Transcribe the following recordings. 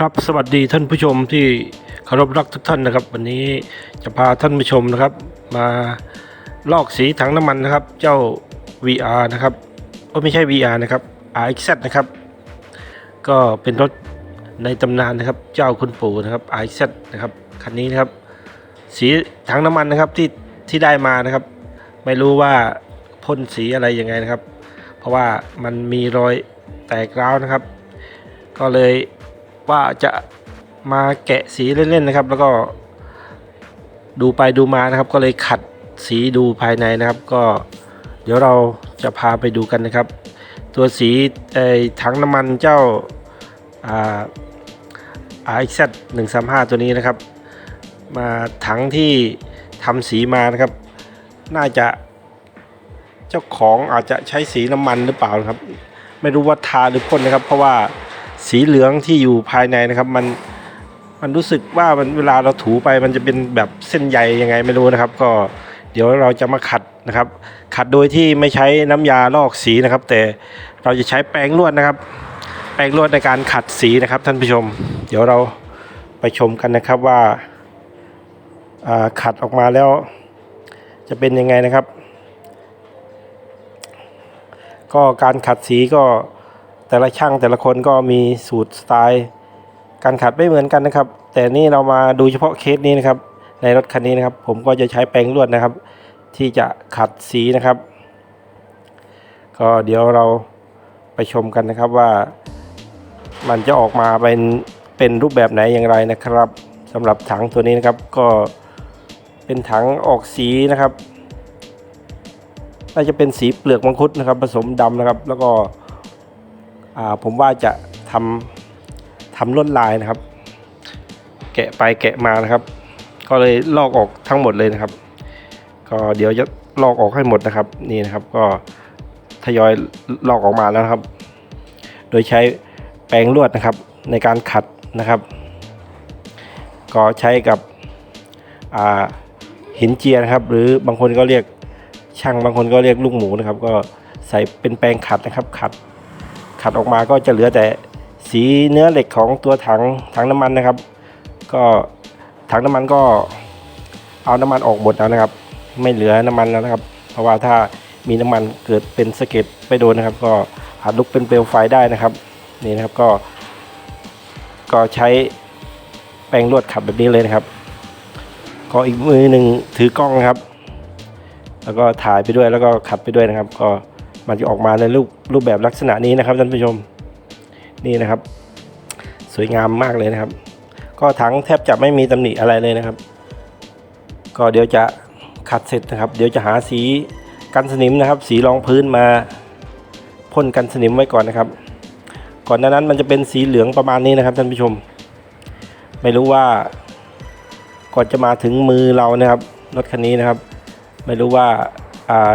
ครับสวัสดีท่านผู้ชมที่เคารพรักทุกท่านนะครับ วันนี้จะพาท่านผู้ชมนะครับ มาลอกสีถังน้ำมันนะครับ เจ้า VR นะครับก็ไม่ใช่ VR นะครับ RXZ นะครับ ก็เป็นรถในตำนานนะครับ เจ้าคุณปู่นะครับ RXZ นะครับคันนี้นะครับ สีถังน้ำมันนะครับที่ที่ได้มานะครับ ไม่รู้ว่าพ่นสีอะไรยังไงนะครับ เพราะว่ามันมีรอยแตกร้าวนะครับ ก็เลย ว่าจะมาแกะสีเล่นๆนะครับ แล้วก็ดูไปดูมานะครับ ก็เลยขัดสีดูภายในนะครับ ก็เดี๋ยวเราจะพาไปดูกันนะครับ ตัวสีไอ้ถังน้ำมันเจ้าอ่า RX 135ตัวนี้นะครับ มาถังที่ทำสีมานะครับ น่าจะเจ้าของอาจจะใช้สีน้ำมันหรือเปล่านะครับ ไม่รู้ว่าทาหรือพ่นนะครับ เพราะว่า สีเหลืองที่อยู่ภายในนะครับ มันมันรู้สึกว่ามันเวลาเราถูไปมันจะเป็นแบบเส้นใยยังไงไม่รู้นะครับ ก็เดี๋ยวเราจะมาขัดนะครับ ขัดโดยที่ไม่ใช้น้ำยาลอกสีนะครับ แต่เราจะใช้แปรงลวดนะครับ แปรงลวดในการขัดสีนะครับ ท่านผู้ชม เดี๋ยวเราไปชมกันนะครับว่าอ่าขัดออกมาแล้วจะเป็นยังไงนะครับ ก็การขัดสีก็ แต่ละช่างแต่ละคนก็มีสูตรสไตล์การขัดไม่เหมือนกันนะครับ แต่นี่เรามาดูเฉพาะเคสนี้นะครับ ในรถคันนี้นะครับ ผมก็จะใช้แปรงลวดนะครับ ที่จะขัดสีนะครับ ก็เดี๋ยวเราไปชมกันนะครับว่า มันจะออกมาเป็นเป็นรูปแบบไหนอย่างไรนะครับสำหรับถังตัวนี้นะครับก็เป็นถังออกสีนะครับน่าจะเป็นสีเปลือกมังคุดนะครับ ผสมดำนะครับ แล้วก็ ผมว่าจะทำทำลวดลายนะครับ แกะไปแกะมานะครับ ก็เลยลอกออกทั้งหมดเลยนะครับ ก็เดี๋ยวจะลอกออกให้หมดนะครับนี่นะครับ ก็ทยอยลอกออกมาแล้วครับ โดยใช้แปรงลวดนะครับในการขัดนะครับ ก็ใช้กับหินเจียนะครับ หรือบางคนก็เรียกช่างบางคนก็เรียกลูกหมูนะครับ ก็ใส่เป็นแปรงขัดนะครับขัด ขัดออกมาก็จะเหลือแต่สีเนื้อเหล็กของตัวถังถังน้ำมันนะครับ ก็ถังน้ำมันก็เอาน้ำมันออกหมดแล้วนะครับ ไม่เหลือน้ำมันแล้วนะครับ เพราะว่าถ้ามีน้ำมันเกิดเป็นสะเก็ดไปโดนนะครับ ก็อาจลุกเป็นเปลวไฟได้นะครับนี่นะครับก็ ก็ใช้แปรงลวดขัดแบบนี้เลยนะครับ ก็อีกมือหนึ่งถือกล้องนะครับ แล้วก็ถ่ายไปด้วยแล้วก็ขัดไปด้วยนะครับ ก็ มันจะออกมาในรูปรูปแบบลักษณะนี้นะครับท่านผู้ชมนี่นะครับ สวยงามมากเลยนะครับ ก็ถังแทบจะไม่มีตำหนิอะไรเลยนะครับ ก็เดี๋ยวจะขัดเสร็จนะครับ เดี๋ยวจะหาสีกันสนิมนะครับ สีรองพื้นมาพ่นกันสนิมไว้ก่อนนะครับ ก่อนหน้านั้นมันจะเป็นสีเหลืองประมาณนี้นะครับท่านผู้ชม ไม่รู้ว่าก่อนจะมาถึงมือเรานะครับรถคันนี้นะครับ ไม่รู้ว่า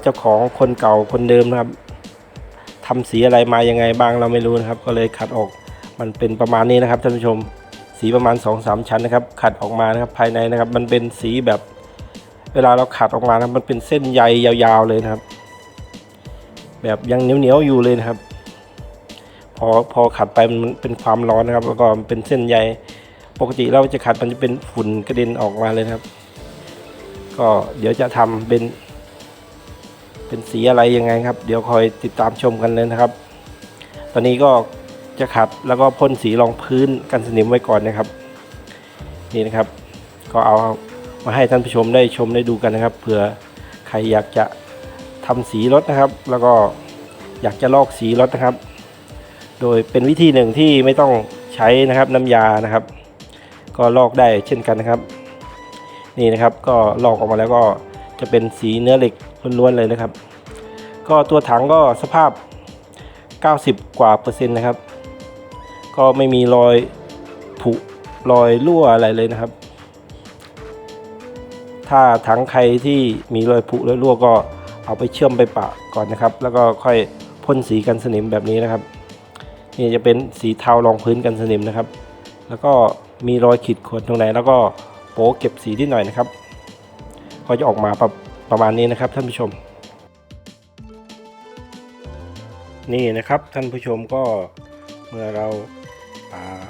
เจ้าของคนเก่าคนเดิมนะครับทำสีอะไรมายังไงบ้างเราไม่รู้นะครับ ก็เลยขัดออกมันเป็นประมาณนี้นะครับท่านผู้ชม สีประมาณ2อสชั้นนะครับ ขัดออกมานะครับภายในนะครับ มันเป็นสีแบบ เวลาเราขัดออกมานะครับมันเป็นเส้นใยยาวๆเลยนะครับ แบบยังเหนียวๆอยู่เลยนะครับ พอพอขัดไปมันเป็นความร้อนนะครับ แล้วก็เป็นเส้นใยปกติเราจะขัดมันจะเป็นฝุ่นกระเด็นออกมาเลยนะครับ ก็เดี๋ยวจะทำเป็น เป็นสีอะไรยังไงครับ เดี๋ยวคอยติดตามชมกันเลยนะครับ ตอนนี้ก็จะขัดแล้วก็พ่นสีรองพื้นกันสนิมไว้ก่อนนะครับ นี่นะครับ ก็เอามาให้ท่านผู้ชมได้ชมได้ดูกันนะครับเผื่อใครอยากจะทำสีรถนะครับ แล้วก็อยากจะลอกสีรถนะครับ โดยเป็นวิธีหนึ่งที่ไม่ต้องใช้นะครับน้ำยานะครับ ก็ลอกได้เช่นกันนะครับ นี่นะครับก็ลอกออกมาแล้วก็จะเป็นสีเนื้อเหล็กล้วนๆเลยนะครับ ก็ตัวถังก็สภาพ 90 กว่าเปอร์เซ็นต์นะครับ ก็ไม่มีรอยผุรอยรั่วอะไรเลยนะครับ ถ้าถังใครที่มีรอยผุรอยรั่วก็เอาไปเชื่อมไปปะก่อนนะครับ แล้วก็ค่อยพ่นสีกันสนิมแบบนี้นะครับนี่จะเป็นสีเทารองพื้นกันสนิมนะครับ แล้วก็มีรอยขีดข่วนตรงไหน แล้วก็โป๊เก็บสีที่หน่อยนะครับ ก็จะออกมาประประมาณนี้นะครับท่านผู้ชม นี่นะครับท่านผู้ชมก็เมื่อเราา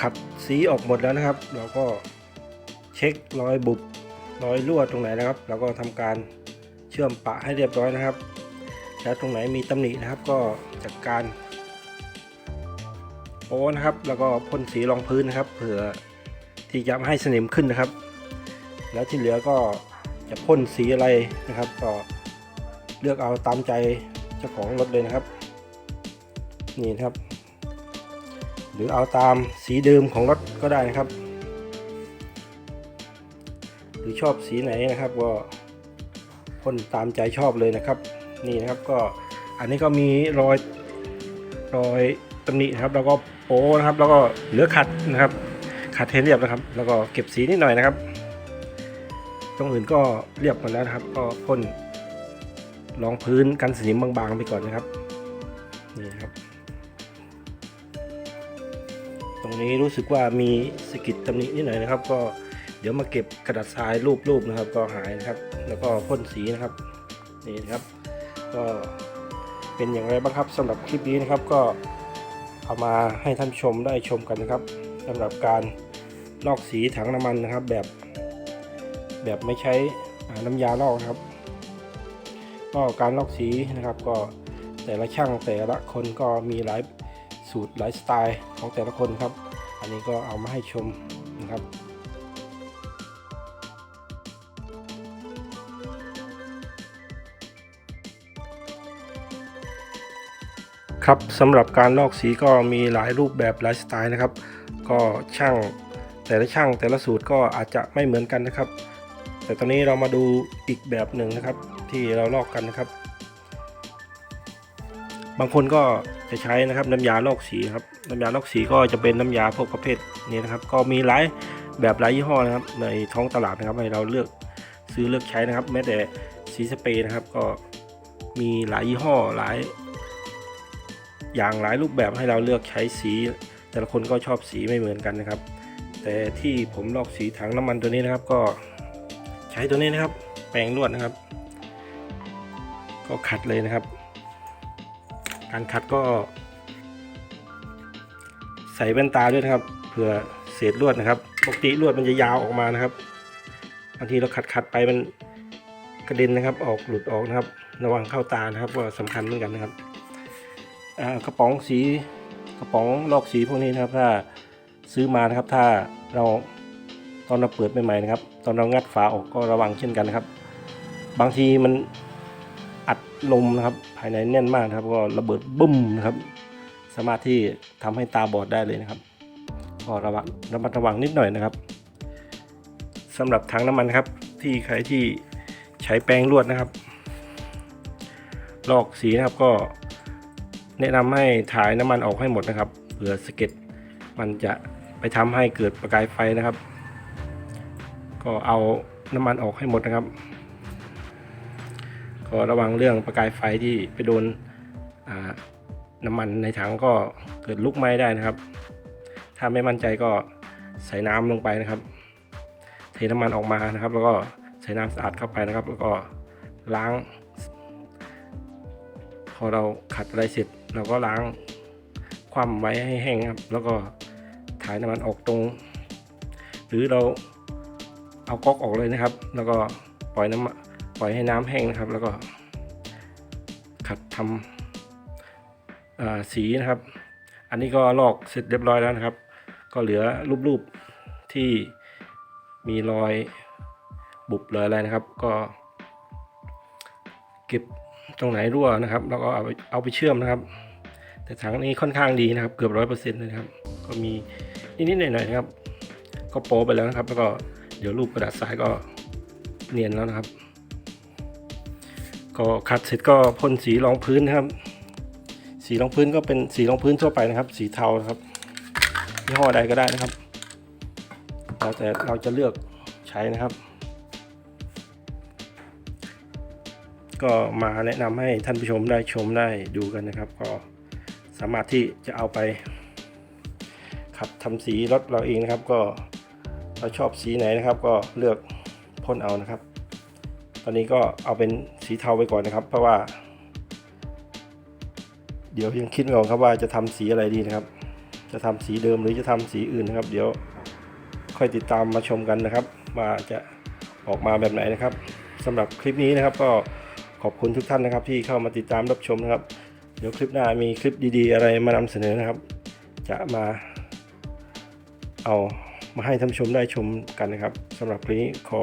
ขัดสีออกหมดแล้วนะครับ เราก็เช็ครอยบุบรอยรั่วตรงไหนนะครับ เราก็ทำการเชื่อมปะให้เรียบร้อยนะครับ แล้วตรงไหนมีตำหนินะครับ ก็จัดการโอ้นะครับ แล้วก็พ่นสีรองพื้นนะครับ เผื่อที่จะไม่ให้สนิมขึ้นนะครับ แล้วที่เหลือก็จะพ่นสีอะไรนะครับ ก็เลือกเอาตามใจเจ้าของรถเลยนะครับ นี่นะครับ หรือเอาตามสีเดิมของรถก็ได้นะครับ หรือชอบสีไหนนะครับก็พ่นตามใจชอบเลยนะครับ นี่นะครับก็อันนี้ก็มีรอยรอยตำหนินะครับ แล้วก็โป้นะครับ แล้วก็เหลือขัดนะครับ ขัดให้เรียบนะครับ แล้วก็เก็บสีนิดหน่อยนะครับ ตรงอื่นก็เรียบหมดแล้วนะครับ ก็พ่นรองพื้นกันสนิมบางๆไปก่อนนะครับ รงนี้รู้สึกว่ามีสกิดตำหนินิดหน่อยนะครับ ก็เดี๋ยวมาเก็บกระดาษทรายรูปๆนะครับ ก็หายนะครับ แล้วก็พ่นสีนะครับนี่นะครับ ก็เป็นอย่างไรบ้างครับสำหรับคลิปนี้นะครับ ก็เอามาให้ท่านชมได้ชมกันนะครับสำหรับการลอกสีถังน้ำมันนะครับ แบบแบบไม่ใช้น้ำยาลอกนะครับ ก็การลอกสีนะครับก็แต่ละช่างแต่ละคนก็มีหลาย สูตรหลายสไตล์ของแต่ละคนครับ อันนี้ก็เอามาให้ชมนะครับครับสำหรับการลอกสีก็มีหลายรูปแบบหลายสไตล์นะครับ ก็ช่างแต่ละช่างแต่ละสูตรก็อาจจะไม่เหมือนกันนะครับ แต่ตอนนี้เรามาดูอีกแบบหนึ่งนะครับ ที่เราลอกกันนะครับ บางคนก็จะใช้นะครับน้ำยาลอกสีครับน้ำยาลอกสีก็จะเป็นน้ำยาพวกประเภทนี้นะครับ ก็มีหลายแบบหลายยี่ห้อนะครับ ในท้องตลาดนะครับให้เราเลือกซื้อเลือกใช้นะครับ แม้แต่สีสเปรย์นะครับ ก็มีหลายยี่ห้อหลาย อย่างหลายรูปแบบให้เราเลือกใช้สี แต่ละคนก็ชอบสีไม่เหมือนกันนะครับ แต่ที่ผมลอกสีถังน้ำมันตัวนี้นะครับ ก็ใช้ตัวนี้นะครับ แปรงลวดนะครับ ก็ขัดเลยนะครับ การขัดก็ ใส่แว่นตาด้วยนะครับเผื่อเศษลวดนะครับปกติลวดมันจะยาวออกมานะครับบางทีเราขัดขัดไปมันกระเด็นนะครับ ออกหลุดออกนะครับ ระวังเข้าตานะครับก็สำคัญเหมือนกันนะครับกระป๋องสีกระป๋องลอกสีพวกนี้นะครับ ถ้าซื้อมานะครับถ้าเราตอนเราเปิดใหม่ๆนะครับ ตอนเรางัดฝาออกก็ระวังเช่นกันนะครับ บางทีมัน ลมนะครับ ภายในแน่นมากนะครับ ก็ระเบิดบึ้มนะครับ สามารถที่ทำให้ตาบอดได้เลยนะครับก็ระวังระมัดระวังนิดหน่อยนะครับสำหรับถังน้ำมันครับที่ใครที่ใช้แป้งลวดนะครับ ลอกสีนะครับก็แนะนำให้ถ่ายน้ำมันออกให้หมดนะครับเผื่อสะเก็ดมันจะไปทำให้เกิดประกายไฟนะครับ ก็เอาน้ำมันออกให้หมดนะครับ ก็ระวังเรื่องประกายไฟที่ไปโดนน้ำมันในถังก็เกิดลุกไหม้ได้นะครับ ถ้าไม่มั่นใจก็ใส่น้ำลงไปนะครับ เทน้ำมันออกมานะครับ แล้วก็ใส่น้ำสะอาดเข้าไปนะครับ แล้วก็ล้าง พอเราขัดอะไรเสร็จเราก็ล้างคว่ำไว้ให้แห้งครับ แล้วก็ถ่ายน้ำมันออกตรง หรือเราเอาก๊อกออกเลยนะครับ แล้วก็ปล่อยน้ำ ปล่อยให้น้ำแห้งนะครับ แล้วก็ ขัดทำสีนะครับ อันนี้ก็ลอกเสร็จเรียบร้อยแล้วนะครับ ก็เหลือรูปๆที่มีรอยบุบรอยอะไรนะครับ ก็ เก็บตรงไหนรั่วนะครับ แล้วก็เอาไปเอาไปเชื่อมนะครับ แต่ถังนี้ค่อนข้างดีนะครับ เกือบร้อยเปอร์เซ็นต์เลยครับ ก็มีนิดๆหน่อยๆนะครับ ก็โปะไปแล้วนะครับ แล้วก็เดี๋ยวรูปกระดาษทรายก็เนียนแล้วนะครับ ก็ขัดเสร็จก็พ่นสีรองพื้นนะครับ สีรองพื้นก็เป็นสีรองพื้นทั่วไปนะครับ สีเทาครับยี่ห้อใดก็ได้นะครับแล้วแต่เราจะเลือกใช้นะครับ ก็มาแนะนำให้ท่านผู้ชมได้ชมได้ดูกันนะครับ ก็สามารถที่จะเอาไปขับทำสีรถเราเองนะครับ ก็เราชอบสีไหนนะครับ ก็เลือกพ่นเอานะครับ ตอนนี้ก็เอาเป็นสีเทาไปก่อนนะครับ เพราะว่า เดี๋ยวยังคิดไม่ออกครับว่าจะทำสีอะไรดีนะครับ จะทำสีเดิมหรือจะทำสีอื่นนะครับ เดี๋ยวค่อยติดตามมาชมกันนะครับ ว่าจะออกมาแบบไหนนะครับสำหรับคลิปนี้นะครับ ก็ขอบคุณทุกท่านนะครับ ที่เข้ามาติดตามรับชมนะครับ เดี๋ยวคลิปหน้ามีคลิปดีๆ อะไรมานำเสนอนะครับ จะมา เอามาให้ท่านผู้ชมได้ชมกันนะครับสำหรับคลิปนี้ขอ